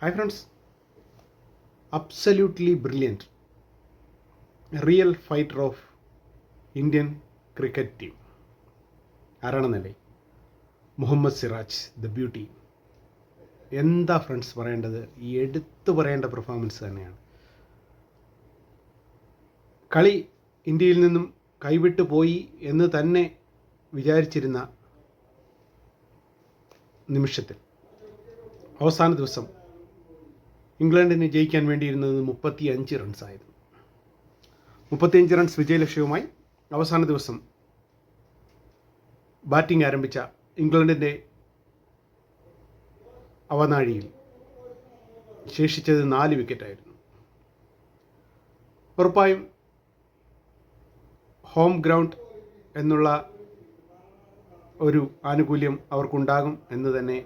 Hi friends absolutely brilliant real fighter of Indian cricket team ആരാണെന്നല്ലേ? Muhammad Siraj the beauty എന്താ friends പറയേണ്ടത്? ഈ എടുത്തു പറയേണ്ട പെർഫോമൻസ് തന്നെയാണ്. കളി ഇന്ത്യയിൽ നിന്നും കൈവിട്ടു പോയി എന്ന് തന്നെ വിചാരിച്ചിരുന്ന നിമിഷത്തിൽ. അവസാന ദിവസം ഇംഗ്ലണ്ടിന് ജയിക്കാൻ വേണ്ടിയിരുന്നത് മുപ്പത്തി അഞ്ച് റൺസായിരുന്നു മുപ്പത്തിയഞ്ച് റൺസ് വിജയലക്ഷ്യവുമായി അവസാന ദിവസം ബാറ്റിംഗ് ആരംഭിച്ച ഇംഗ്ലണ്ടിന്റെ അവനാഴിയിൽ ശേഷിച്ചത് നാല് വിക്കറ്റായിരുന്നു ഉറപ്പായും ഹോം ഗ്രൗണ്ട് എന്നുള്ള ഒരു ആനുകൂല്യം അവർക്കുണ്ടാകും എന്ന് തന്നെ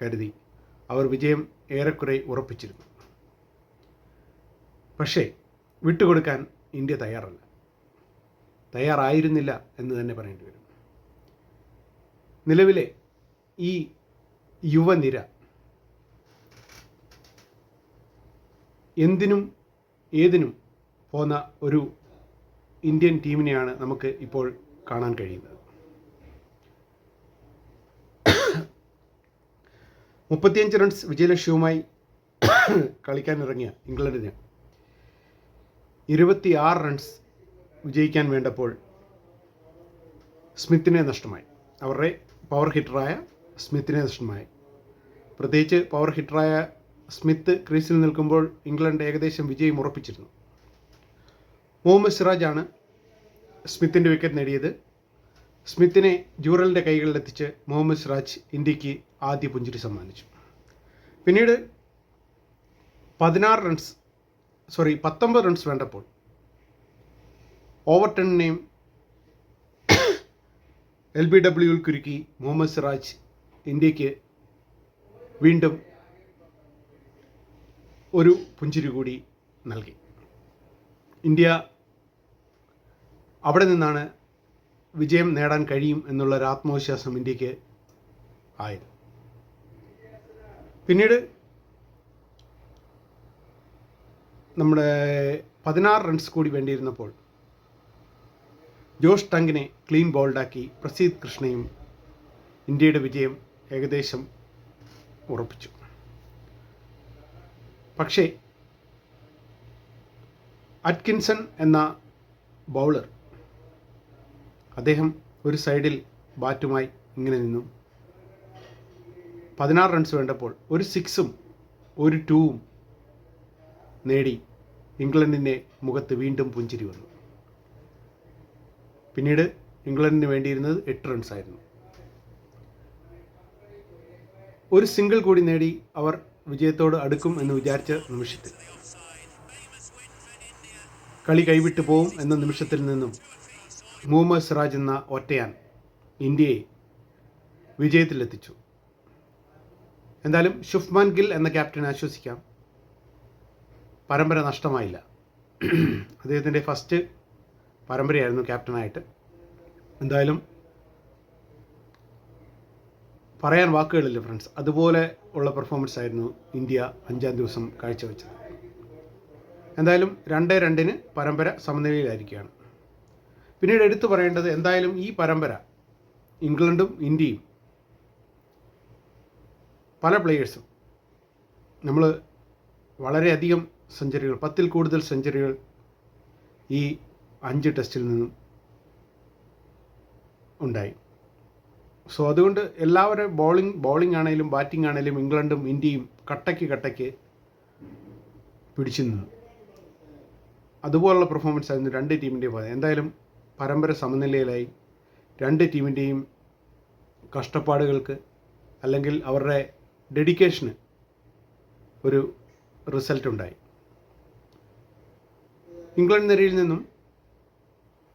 കരുതി. അവർ വിജയം ഏറെക്കുറെ ഉറപ്പിച്ചിരുന്നു. പക്ഷേ വിട്ടുകൊടുക്കാൻ ഇന്ത്യ തയ്യാറല്ല. തയ്യാറായിരുന്നില്ല എന്ന് തന്നെ പറയേണ്ടി വരും. നിലവിലെ ഈ യുവനിര എന്തിനും ഏതിനും പോന്ന ഒരു ഇന്ത്യൻ ടീമിനെയാണ് നമുക്ക് ഇപ്പോൾ കാണാൻ കഴിയുന്നത്. മുപ്പത്തിയഞ്ച് റൺസ് വിജയലക്ഷ്യവുമായി കളിക്കാനിറങ്ങിയ ഇംഗ്ലണ്ടിന് ഇരുപത്തിയാറ് റൺസ് വിജയിക്കാൻ വേണ്ടപ്പോൾ സ്മിത്തിനെ നഷ്ടമായി. അവരുടെ പവർ ഹിറ്ററായ സ്മിത്തിനെ നഷ്ടമായി. പ്രത്യേകിച്ച് പവർ ഹിറ്ററായ സ്മിത്ത് ക്രീസിൽ നിൽക്കുമ്പോൾ ഇംഗ്ലണ്ട് ഏകദേശം വിജയം ഉറപ്പിച്ചിരുന്നു. മുഹമ്മദ് സിറാജാണ് സ്മിത്തിന്റെ വിക്കറ്റ് നേടിയത്. സ്മിത്തിനെ ജൂറലിന്റെ കൈകളിലെത്തിച്ച് മുഹമ്മദ് സിറാജ് ഇന്ത്യയ്ക്ക് ആദ്യ പുഞ്ചിരി സമ്മാനിച്ചു. പിന്നീട് പതിനാറ് റൺസ് സോറി പത്തൊമ്പത് റൺസ് വേണ്ടപ്പോൾ ഓവർടണിനെയും എൽ ബി ഡബ്ല്യുവിൽ കുരുക്കി മുഹമ്മദ് സിറാജ് ഇന്ത്യയ്ക്ക് വീണ്ടും ഒരു പുഞ്ചിരി കൂടി നൽകി. ഇന്ത്യ അവിടെ നിന്നാണ് വിജയം നേടാൻ കഴിയും എന്നുള്ളൊരു ആത്മവിശ്വാസം ഇന്ത്യയ്ക്ക് ആയത്. പിന്നീട് നമ്മുടെ പതിനാറ് റൺസ് കൂടി വേണ്ടിയിരുന്നപ്പോൾ ജോഷ് ടങ്കിനെ ക്ലീൻ ബോൾഡാക്കി പ്രസീദ് കൃഷ്ണയും ഇന്ത്യയുടെ വിജയം ഏകദേശം ഉറപ്പിച്ചു. പക്ഷേ അറ്റ്കിൻസൺ എന്ന ബൗളർ അദ്ദേഹം ഒരു സൈഡിൽ ബാറ്റുമായി ഇങ്ങനെ നിന്നു. പതിനാറ് റൺസ് വേണ്ടപ്പോൾ ഒരു സിക്സും ഒരു ടൂവും നേടി ഇംഗ്ലണ്ടിന്റെ മുഖത്ത് വീണ്ടും പുഞ്ചിരി വന്നു. പിന്നീട് ഇംഗ്ലണ്ടിന് വേണ്ടിയിരുന്നത് എട്ട് റൺസായിരുന്നു ഒരു സിംഗിൾ കൂടി നേടി അവർ വിജയത്തോട് അടുക്കും എന്ന് വിചാരിച്ച നിമിഷത്തിൽ. കളി കൈവിട്ടു പോവും എന്ന നിമിഷത്തിൽ നിന്നും മുഹമ്മദ് സിറാജ് എന്ന ഒറ്റയാൻ ഇന്ത്യയെ വിജയത്തിലെത്തിച്ചു. എന്തായാലും ഷുഫ്മാൻ ഗിൽ എന്ന ക്യാപ്റ്റനെ ആശ്വസിക്കാം. പരമ്പര നഷ്ടമായില്ല. അദ്ദേഹത്തിന്റെ ഫസ്റ്റ് പരമ്പരയായിരുന്നു ക്യാപ്റ്റനായിട്ട്. എന്തായാലും പറയാൻ വാക്കുകളില്ല ഫ്രണ്ട്സ് അതുപോലെ ഉള്ള പെർഫോമൻസ് ആയിരുന്നു ഇന്ത്യ അഞ്ചാം ദിവസം കാഴ്ചവെച്ചത്. എന്തായാലും രണ്ട് രണ്ടിന് പരമ്പര സമനിലയിലായിരിക്കുകയാണ്. പിന്നീട് എടുത്തു പറയേണ്ടത് എന്തായാലും ഈ പരമ്പര ഇംഗ്ലണ്ടും ഇന്ത്യയും പല പ്ലെയേഴ്സും നമ്മൾ വളരെയധികം സെഞ്ചുറികൾ പത്തിൽ കൂടുതൽ സെഞ്ചുറികൾ ഈ അഞ്ച് ടെസ്റ്റിൽ നിന്നും ഉണ്ടായി. സോ അതുകൊണ്ട് എല്ലാവരും ബോളിംഗ് ബോളിംഗ് ആണെങ്കിലും ബാറ്റിംഗ് ആണെങ്കിലും ഇംഗ്ലണ്ടും ഇന്ത്യയും കട്ടയ്ക്ക് കട്ടയ്ക്ക് പിടിച്ചു നിന്നു. അതുപോലുള്ള പെർഫോമൻസ് ആയിരുന്നു രണ്ട് ടീമിന്റെയും പോയത് എന്തായാലും പരമ്പര സമനിലയിലായി. രണ്ട് ടീമിന്റെയും കഷ്ടപ്പാടുകൾക്ക് അല്ലെങ്കിൽ അവരുടെ ഡെഡിക്കേഷന് ഒരു റിസൾട്ട് ഉണ്ടായി. ഇംഗ്ലണ്ട് നിരയിൽ നിന്നും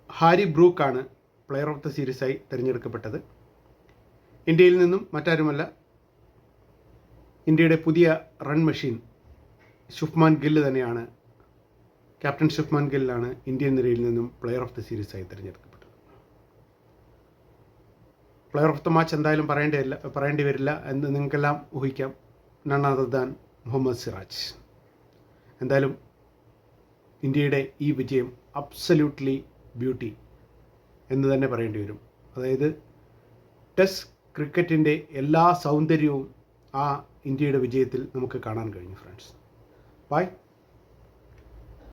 ഹാരി ബ്രൂക്കാണ് പ്ലെയർ ഓഫ് ദ സീരീസായി തിരഞ്ഞെടുക്കപ്പെട്ടത്. ഇന്ത്യയിൽ നിന്നും മറ്റാരുമല്ല ഇന്ത്യയുടെ പുതിയ റൺ മെഷീൻ ശുഭ്മാൻ ഗില്ല് തന്നെയാണ് ക്യാപ്റ്റൻ ശുഭ്മാൻ ഗില്ലാണ് ഇന്ത്യൻ നിരയിൽ നിന്നും പ്ലെയർ ഓഫ് ദ സീരീസായി തിരഞ്ഞെടുക്കപ്പെട്ടത്. പ്ലെയർ ഓഫ് ദ മാച്ച് എന്തായാലും പറയേണ്ടിയില്ല പറയേണ്ടി വരില്ല എന്ന് നിങ്ങൾക്കെല്ലാം ഊഹിക്കാം. None other than Mohammed Siraj. എന്തായാലും ഇന്ത്യയുടെ ഈ വിജയം അബ്സല്യൂട്ട്ലി ബ്യൂട്ടി എന്ന് തന്നെ പറയേണ്ടി വരും. അതായത് ടെസ്റ്റ് ക്രിക്കറ്റിന്റെ എല്ലാ സൗന്ദര്യവും ആ ഇന്ത്യയുടെ വിജയത്തിൽ നമുക്ക് കാണാൻ കഴിഞ്ഞു ഫ്രണ്ട്സ് ബൈ